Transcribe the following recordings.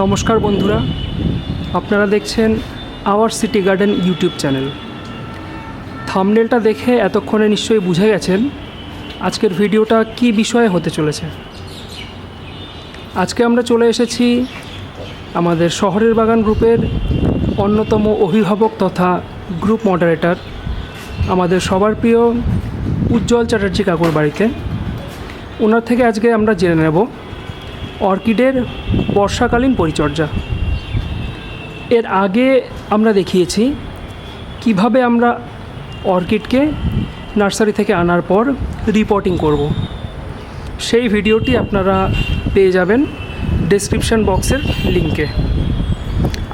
নমস্কার বন্ধুরা, আপনারা দেখছেন our city garden YouTube channel থামনেলটা দেখে এতক্ষণে নিশ্চয়ই বুঝে গেছেন আজকের ভিডিওটা কি বিষয়ে হতে চলেছে। আজকে আমরা চলে এসেছি আমাদের শহরের বাগান গ্রুপের অন্যতম অভিভাবক তথা গ্রুপ মডারেটর আমাদের সবার প্রিয় উজ্জ্বল চ্যাটার্জি কাকুর বাড়িতে। ওনার থেকে আজকে আমরা জেনে নেব অর্কিডের বর্ষাকালীন পরিচর্যা। এর আগে আমরা দেখিয়েছি কীভাবে আমরা অর্কিডকে নার্সারি থেকে আনার পর রিপোর্টিং করব। সেই ভিডিওটি আপনারা পেয়ে যাবেন ডেসক্রিপশন বক্সের লিঙ্কে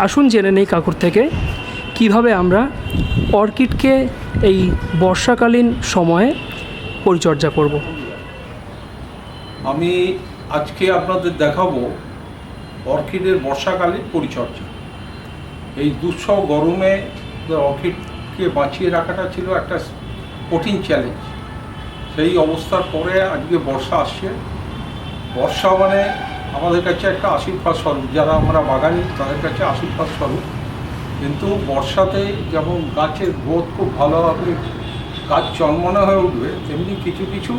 আসুন জেনে নেই কাকুর থেকে কীভাবে আমরা অর্কিডকে এই বর্ষাকালীন সময়ে পরিচর্যা করব। আমি আজকে আপনাদের দেখাবো অর্কিডের বর্ষাকালীন পরিচর্যা। এই দুঃসহ গরমে অর্কিডকে বাঁচিয়ে রাখাটা ছিল একটা কঠিন চ্যালেঞ্জ সেই অবস্থার পরে আজকে বর্ষা আসছে। বর্ষা মানে আমাদের কাছে একটা আশীর্বাদ স্বরূপ। যারা আমরা বাগানি, তাদের কাছে আশীর্বাদ স্বরূপ। কিন্তু বর্ষাতে যেমন গাছের গ্রোথ খুব ভালো হবে গাছ চন্মনে হয়ে উঠবে, তেমনি কিছু কিছু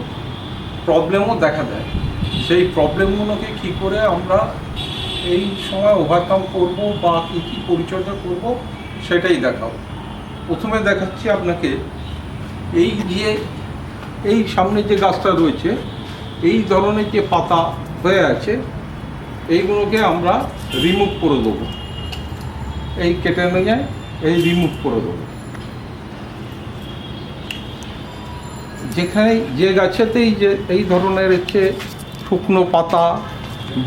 প্রবলেমও দেখা দেয়। সেই প্রবলেমগুলোকে কি করে আমরা এই সময় ওভারকাম করব বা কী কী পরিচর্যা করব সেটাই দেখাও। প্রথমে দেখাচ্ছি আপনাকে এই যে, এই সামনে যে গাছটা রয়েছে, এই ধরনের যে পাতা হয়ে আছে, এইগুলোকে আমরা রিমুভ করে দেবো। এই কেটে নিয়ে এই রিমুভ করে দেবো। যেখানে যে গাছেতেই যে এই ধরনের হচ্ছে শুকনো পাতা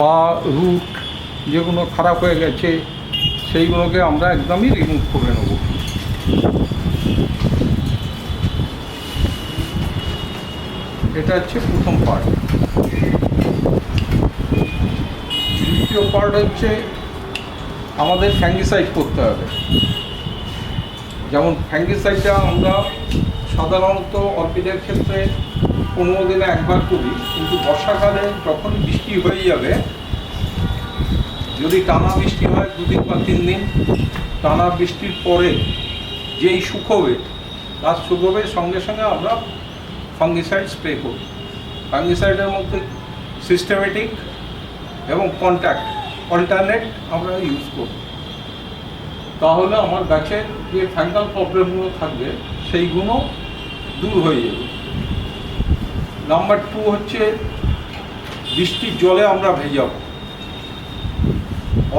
বা রুট যেগুলো খারাপ হয়ে গেছে, সেইগুলোকে আমরা একদমই রিমুভ করে নেব। এটা হচ্ছে প্রথম পার্ট দ্বিতীয় পার্ট হচ্ছে আমাদের ফ্যাঙ্গিসাইড করতে হবে। যেমন ফ্যাঙ্গিসাইডটা আমরা সাধারণত অর্কিডের ক্ষেত্রে পনেরো দিনে একবার করি, কিন্তু বর্ষাকালে যখন বৃষ্টি হয়ে যাবে, যদি টানা বৃষ্টি হয় দুদিন বা তিন দিন, টানা বৃষ্টির পরে যেই শুকোবে গাছ শুকোবে সঙ্গে সঙ্গে আমরা ফাঙ্গিসাইড স্প্রে করি। ফাঙ্গিসাইডের মধ্যে সিস্টেমেটিক এবং কন্ট্যাক্ট অল্টারনেট আমরা ইউজ করি। তাহলে আমার গাছের যে ফ্যাঙ্গাল প্রবলেমগুলো থাকবে, সেইগুলো দূর হয়ে যাবে। নাম্বার টু হচ্ছে বৃষ্টির জলে আমরা ভেজাবো।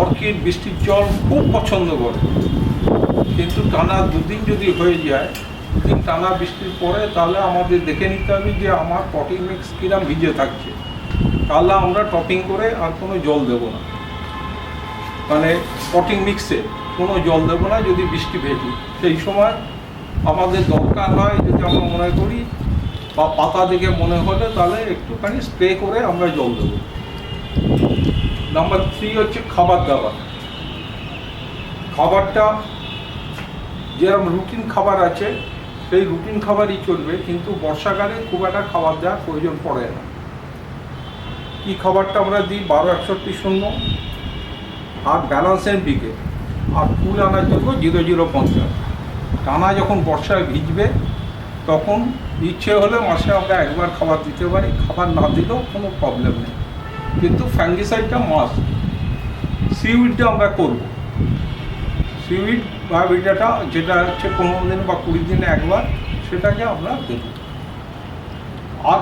অর্কিড, বৃষ্টির জল খুব পছন্দ করে। কিন্তু টানা দুদিন যদি হয়ে যায় দুদিন টানা বৃষ্টির পরে তাহলে আমাদের দেখে নিতে হবে যে আমার পটিং মিক্স কিরাম ভিজে থাকছে। তাহলে আমরা টপিং করে আর কোনো জল দেবো না। মানে পটিং মিক্সে কোনো জল দেবো না যদি বৃষ্টি ভেজি। সেই সময় আমাদের দরকার হয় যদি আমরা মনে করি বা পাতা দেখে মনে হলে তাহলে একটুখানি স্প্রে করে আমরা জল দেবো। নাম্বার থ্রি হচ্ছে খাবার দাবার। খাবারটা যেরকম রুটিন খাবার আছে, সেই রুটিন খাবারই চলবে, কিন্তু বর্ষাকালে খুব একটা খাবার দেওয়ার প্রয়োজন পড়ে না। কী খাবারটা আমরা দিই? বারো একষট্টি শূন্য আর ব্যালান্সের দিকে। আর ফুল আনার জন্য জিরো জিরো পঞ্চাশ। টানা যখন বর্ষায় ভিজবে তখন ইচ্ছে হলে মাসে আমরা একবার খাবার দিতে পারি, খাবার না দিলেও কোনো প্রবলেম নেই। কিন্তু ফ্যাঙ্গিসাইডটা মাস্ট সিউইডটা আমরা করব। সিউইড বা বিটাটা যেটা হচ্ছে পনেরো দিন বা কুড়ি দিনে একবার, সেটাকে আমরা দেব। আর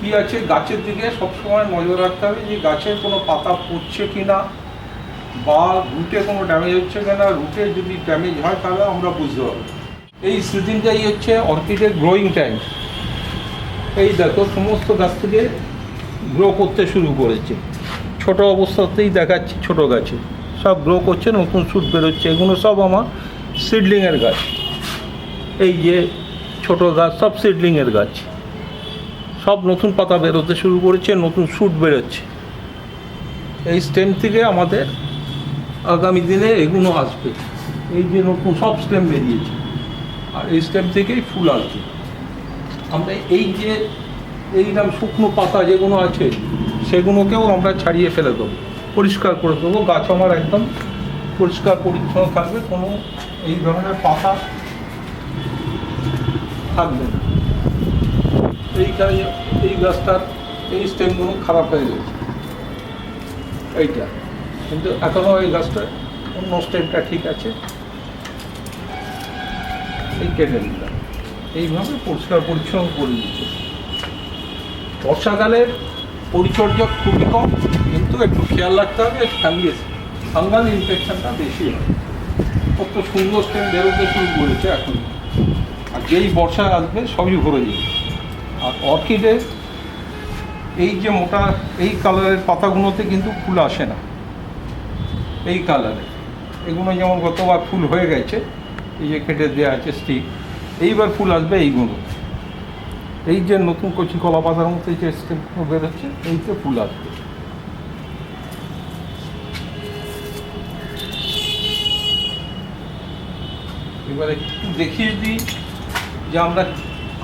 কি আছে? গাছের দিকে সবসময় নজর রাখতে হবে যে গাছের কোনো পাতা পড়ছে কি না বা রুটে কোনো ড্যামেজ হচ্ছে কিনা। রুটে যদি ড্যামেজ হয় তাহলে আমরা বুঝতে পারব। এই সিজনটাই হচ্ছে অর্কিডের গ্রোয়িং টাইম এই দেখো, সমস্ত গাছ থেকে গ্রো করতে শুরু করেছে। ছোট অবস্থাতেই দেখাচ্ছি ছোট গাছে। সব গ্রো করছে, নতুন শ্যুট বেরোচ্ছে। এগুলো সব আমার সিডলিংয়ের গাছ। এই যে ছোট গাছ, সব সিডলিংয়ের গাছ। সব নতুন পাতা বেরোতে শুরু করেছে, নতুন শ্যুট বেরোচ্ছে। এই স্টেম থেকে আমাদের আগামী দিনে এগুলো আসবে। এই যে নতুন, সব স্টেম বেরিয়েছে। আর এই স্টেম থেকেই ফুল আসবে আমরা এই যে এইরকম শুকনো পাতা যেগুলো আছে, সেগুলোকেও আমরা ছাড়িয়ে ফেলে দেবো। পরিষ্কার করে দেবো। গাছ আমার একদম পরিষ্কার পরিচ্ছন্ন থাকবে, কোনো এই ধরনের পাতা থাকবে না। এইখানে এই গাছটার, এই স্টেমগুলো খারাপ হয়ে গেছে। এইটা। কিন্তু এখনও এই গাছটা অন্য স্টেমটা ঠিক আছে। এই কেটে নিলাম এইভাবে পরিষ্কার পরিচ্ছন্ন করে দিচ্ছে বর্ষাকালের পরিচর্যা খুবই কম, কিন্তু একটু খেয়াল রাখতে হবে ফাঙ্গিস ফাঙ্গাল ইনফেকশনটা বেশি হয়। কত সুন্দর স্টেম বেরোতে শুরু করেছে এখন। আর যেই বর্ষা আসবে, সবই ভরে যাবে। আর অর্কিডের এই যে মোটা, এই কালারের পাতাগুলোতে কিন্তু ফুল আসে না। এই কালারে। এগুলো যেমন গতবার ফুল হয়ে গেছে এই যে কেটে দেওয়া আছে স্টিক, এইবার ফুল আসবে এইগুলো এই যে নতুন কচি কলা পাতার মতো যে স্টেপগুলো বেরোচ্ছে এইতে ফুল আসবে। এবার একটু দেখিয়ে দিই যে আমরা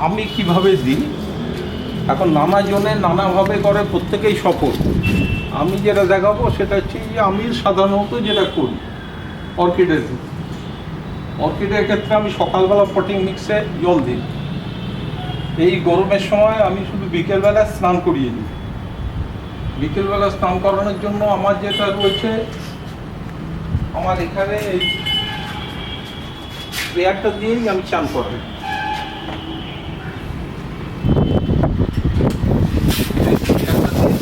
আমি কীভাবে দিই। এখন নানা জনে নানাভাবে করে, প্রত্যেকেই সফল। আমি যেটা দেখাবো সেটা হচ্ছে যে আমি সাধারণত যেটা করি, অর্কিডের। অর্কিডের ক্ষেত্রে আমি সকালবেলা পটিং মিক্সে জল দিই। এই গরমের সময় আমি শুধু বিকেলবেলা স্নান করিয়ে দিই। বিকেলবেলা স্নান করানোর জন্য আমার যেটা রয়েছে, আমার এখানে এই স্প্রেয়ারটা দিয়েই আমি চান করাই এই স্প্রেয়ারটা দিয়ে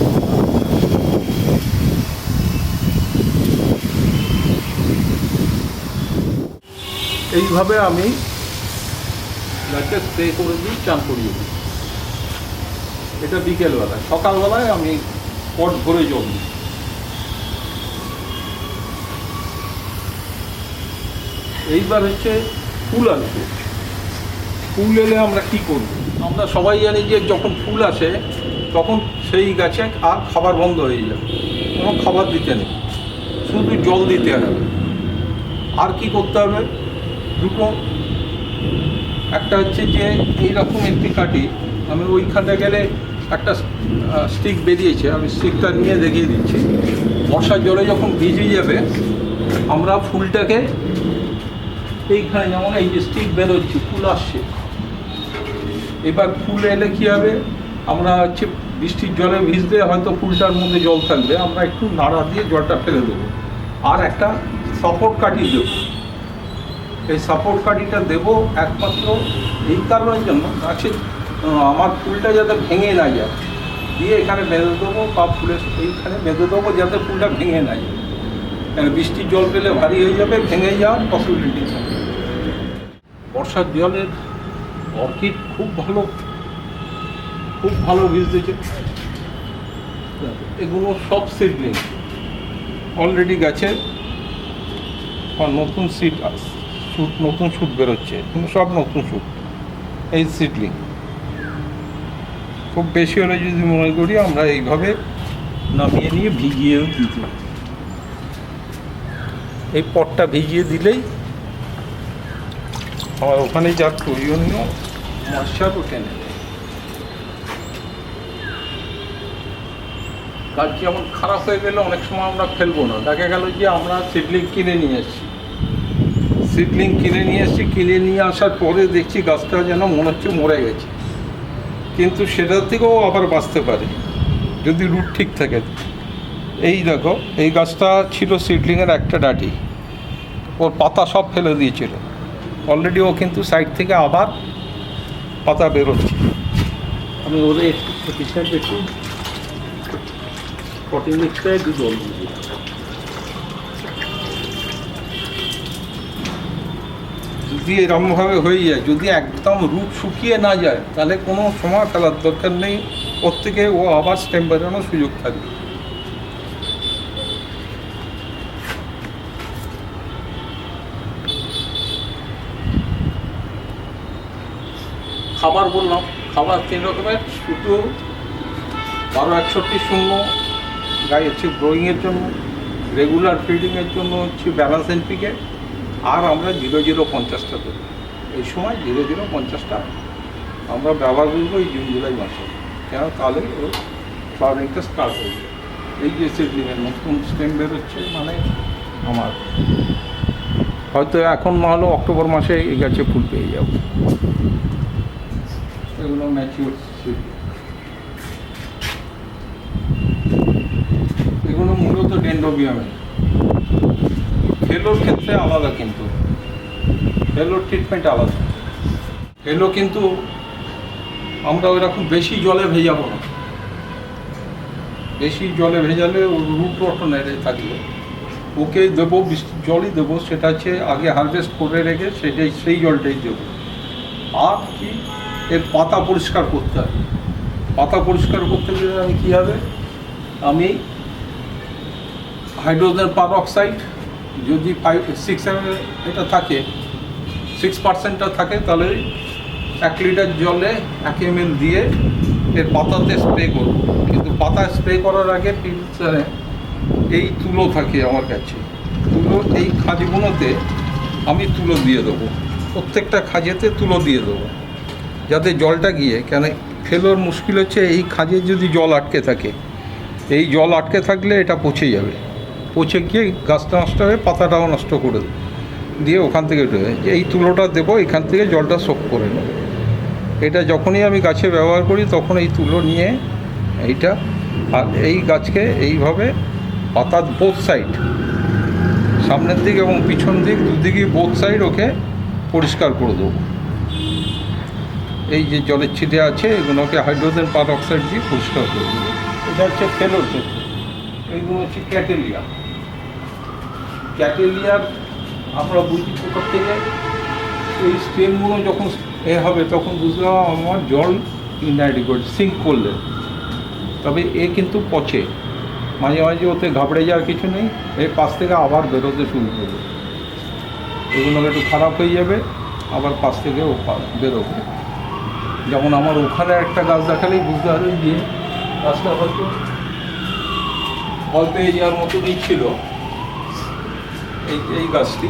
এইভাবে আমি গাছে স্প্রে করে দিই, চান করিয়ে দিই। এটা বিকেলবেলা। সকালবেলায় আমি পট ভরে জল দিই। এইবার হচ্ছে ফুল আসবে। ফুল এলে আমরা কি করব? আমরা সবাই জানি যে যখন ফুল আসে, তখন সেই গাছে আর খাবার বন্ধ হয়ে যাবে কোনো খাবার দিতে নেই। শুধু জল দিতে হবে। আর কি করতে হবে? দুটো। একটা হচ্ছে যে এইরকম একটি কাটি আমি ওইখানে গেলে একটা স্টিক বেরিয়েছে, আমি স্টিকটা নিয়ে দেখিয়ে দিচ্ছি। বর্ষার জলে যখন ভিজে যাবে, আমরা ফুলটাকে এইখানে যেমন এই যে স্টিক বেরোচ্ছে, ফুল আসছে। এবার ফুল এলে কী হবে? আমরা হচ্ছে বৃষ্টির জলে ভিজতে হয়তো ফুলটার মধ্যে জল থাকবে, আমরা একটু নাড়া দিয়ে জলটা ফেলে দেবো। আর একটা সাপোর্ট কাটিয়ে দেবো। এই সাপোর্ট কাঠিটা দেবো একমাত্র এই কারণের জন্য। গাছের আমার ফুলটা যাতে ভেঙে না যায়। দিয়ে এখানে বেঁধে দেবো, বা ফুলের এইখানে বেঁধে দেবো যাতে ফুলটা ভেঙে না যায়। কেন বৃষ্টির জল পেলে ভারী হয়ে যাবে, ভেঙে যাওয়ার পসিবিলিটি থাকে বর্ষার জলের অর্কিড খুব ভালো খুব ভালো ভিজতেছে এগুলো সব সিডলিং অলরেডি গাছে নতুন সিট শুট নতুন শুট বেরোচ্ছে সব নতুন শুট এই সিডলিং। খুব বেশি হলে যদি মনে করি আমরা এইভাবে নামিয়ে নিয়ে ভিজিয়েও দিতে এই পটটা ভিজিয়ে দিলেই আমার ওখানে যা প্রয়োজনীয় মশার ওঠে নেবে গাছ যেমন খারাপ হয়ে গেলে অনেক সময় আমরা ফেলব না। দেখা গেল যে আমরা সিডলিং কিনে নিয়ে এসেছি সিডলিং কিনে নিয়ে এসেছি, কিনে নিয়ে আসার পরে দেখছি গাছটা যেন মনে হচ্ছে মরে গেছে। কিন্তু সেটার থেকেও আবার বাঁচতে পারে, যদি রুট ঠিক থাকে। এই দেখো, এই গাছটা ছিল সিডলিংয়ের একটা ডাটি। ওর পাতা সব ফেলে দিয়েছিল। অলরেডি ও কিন্তু সাইড থেকে আবার পাতা বেরোচ্ছে। আমি ওদের একটু প্রতিষ্ঠান একটু মিক্সটা একটু জল যদি এরকমভাবে হয়ে যায়, যদি একদম রুট শুকিয়ে না যায়, তাহলে কোনো সময় ফেলার দরকার নেই। থেকে ও আবার স্টেম বেরোনোর সুযোগ থাকবে। খাবার বললাম। খাবার তিন রকমের শুধু বারো একষট্টি শূন্য গাই হচ্ছে গ্রোয়িংয়ের জন্য রেগুলার ফিডিংয়ের জন্য হচ্ছে ব্যালেন্স এনপিকে আর আমরা জিরো জিরো পঞ্চাশটা দেবো। এই সময় জিরো জিরো পঞ্চাশটা আমরা ব্যবহার করব এই জুন, জুলাই মাসে। কেন? তাহলে ওর ফ্লাওয়ারিংটা স্টার্ট হয়ে যাবে। এই যে সিডলিংয়ের নতুন স্টেম বেরোচ্ছে মানে আমার। হয়তো এখন না হলেও অক্টোবর মাসে এই গাছে ফুল পেয়ে যাব। এগুলো ম্যাচিওর এগুলো মূলত ডেন্ডোবিয়ামের ফেলোর ক্ষেত্রে আলাদা কিন্তু। ফেলোর ট্রিটমেন্ট আলাদা। ফেলো কিন্তু আমরা ওইরকম বেশি জলে ভেজাবো না। বেশি জলে ভেজালে ওর রুট রটনের থাকবে ওকে দেবো জলই দেবো, সেটা হচ্ছে আগে হারভেস্ট করে রেখে সেটাই, সেই জলটাই দেবো। আর কি, এর পাতা পরিষ্কার করতে হবে। পাতা পরিষ্কার করতে গেলে আমি কী হবে? আমি হাইড্রোজেন পার অক্সাইড যদি ফাইভ সিক্স এম এটা থাকে সিক্স পার্সেন্টটা থাকে, তাহলে এক লিটার জলে এক এম দিয়ে এর পাতাতে স্প্রে করব। কিন্তু পাতা স্প্রে করার আগে ফিল্টারে এই তুলো থাকে আমার কাছে। তুলো এই খাঁজগুলোতে আমি তুলো দিয়ে দেবো। প্রত্যেকটা খাঁজেতে তুলো দিয়ে দেবো। যাতে জলটা গিয়ে, কেন ফেলোর মুশকিল হচ্ছে, এই খাঁজে যদি জল আটকে থাকে, এই জল আটকে থাকলে এটা পচে যাবে। পচে গিয়ে গাছটা নষ্ট হয়ে পাতাটাও নষ্ট করে দেবে দিয়ে ওখান থেকে উঠে যে এই তুলোটা দেবো, এখান থেকে জলটা সোক করে নেব। এটা যখনই আমি গাছে ব্যবহার করি, তখন এই তুলো নিয়ে এইটা আর এই গাছকে এইভাবে পাতার বোথ সাইড সামনের দিক এবং পিছন দিক, দুদিকে বোথ সাইড ওকে পরিষ্কার করে দেবো। এই যে জলের ছিটে আছে, এগুলোকে হাইড্রোজেন পার অক্সাইড দিয়ে পরিষ্কার করে দেবো। এটা হচ্ছে ফেলোর এইগুলো হচ্ছে ক্যাটেলিয়া। ক্যাটেলিয়ার আমরা বুঝি কোথার থেকে এই স্টেমগুলো যখন এ হবে, তখন বুঝলাম আমার জল ইনঅ্যাডিকুয়েট সিঙ্ক করলে। তবে এ কিন্তু পচে। মাঝে মাঝে ওতে ঘাবড়ে যাওয়ার কিছু নেই এর পাশ থেকে আবার বেরোতে শুরু করবে। এগুলো একটু খারাপ হয়ে যাবে, আবার পাশ থেকে ও বেরোবে। যেমন আমার ওখানে একটা গাছ দেখালেই বুঝতে পারবেন যে গাছটা হয়তো ফল পেয়ে যাওয়ার মতনই ছিল। এই এই গাছটি।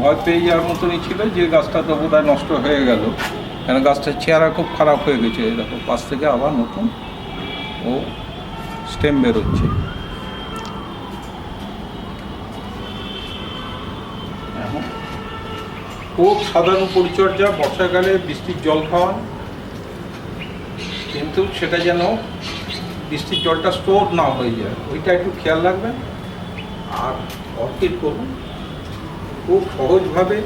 ভয় পেয়ে যাওয়ার মতনই ছিল যে গাছটা তো বোধহয় নষ্ট হয়ে গেল। কেন গাছটার চেহারা খুব খারাপ হয়ে গেছে। দেখো, পাশ থেকে আবার নতুন ও স্টেম বেরোচ্ছে। খুব সাধারণ পরিচর্যা, বর্ষাকালে বৃষ্টির জল খাওয়ান। কিন্তু সেটা যেন বৃষ্টির জলটা স্টোর না হয়ে যায়। ওইটা একটু খেয়াল রাখবেন। আর অর্কিড করুন। খুব সহজভাবে,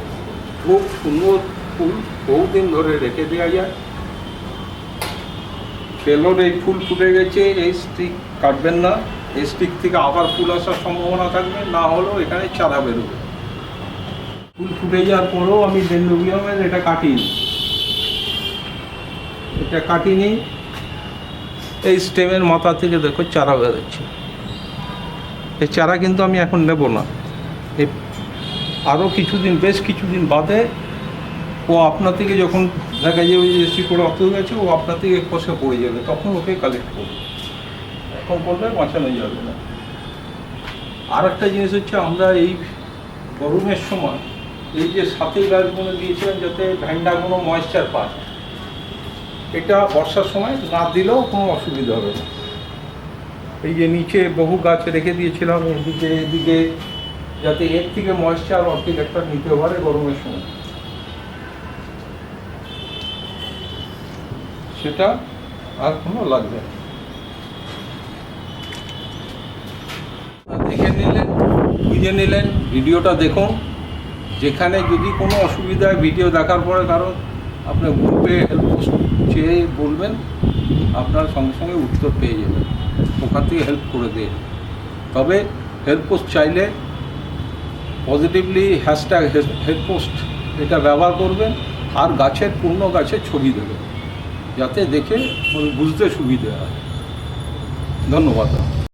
খুব সুন্দর ফুল বহুদিন ধরে রেখে দেওয়া যায়। ফেলোর এই ফুল ফুটে গেছে, এই স্টিক কাটবেন না। এই স্টিক থেকে আবার ফুল আসার সম্ভাবনা থাকবে, না হলেও এখানে চারা বেরোবে। ফুল ফুটে যাওয়ার পরেও আমি ডেন্ডোবিয়ামের এটা কাটিনি। এটা কাটিনি। এই স্টেমের মাথা থেকে দেখো চারা বেরোচ্ছে। এই চারা কিন্তু আমি এখন নেব না। এই আরও কিছুদিন, বেশ কিছুদিন বাদে ও আপনার থেকে যখন দেখা যাবে যে শিকড় অত গেছে, ও আপনার থেকে কষে পড়ে যাবে, তখন ওকে কালেক্ট করবে। এখন করলে বাঁচানো যাবে না। আর একটা জিনিস হচ্ছে আমরা এই গরমের সময় এই যে সাথে গাছগুলো দিয়েছিলাম যাতে ভ্যান্ডাগুলো ময়েশ্চার পায়, এটা বর্ষার সময় না দিলেও কোনো অসুবিধা হবে না। এই যে নিচে বহু গাছ রেখে দিয়েছিলাম, এদিকে এদিকে, যাতে এর থেকে ময়েশ্চার অর্ধেক একটা নিতে পারে গরমের সময়। সেটা আর কোনো লাগবে। দেখে নিলেন, বুঝে নিলেন, ভিডিওটা দেখুন। যেখানে যদি কোনো অসুবিধা হয়, ভিডিও দেখার পরে কারণ আপনার গ্রুপে হেল্প চেয়ে বলবেন, আপনার সঙ্গে সঙ্গে উত্তর পেয়ে যাবেন। ওখান থেকে হেল্প করে দিয়ে তবে হেল্প পোস্ট চাইলে পজিটিভলি হ্যাশট্যাগ হেল্প পোস্ট এটা ব্যবহার করবেন আর গাছের পূর্ণ গাছের ছবি দেবেন। যাতে দেখে বুঝতে সুবিধে হয়। ধন্যবাদ।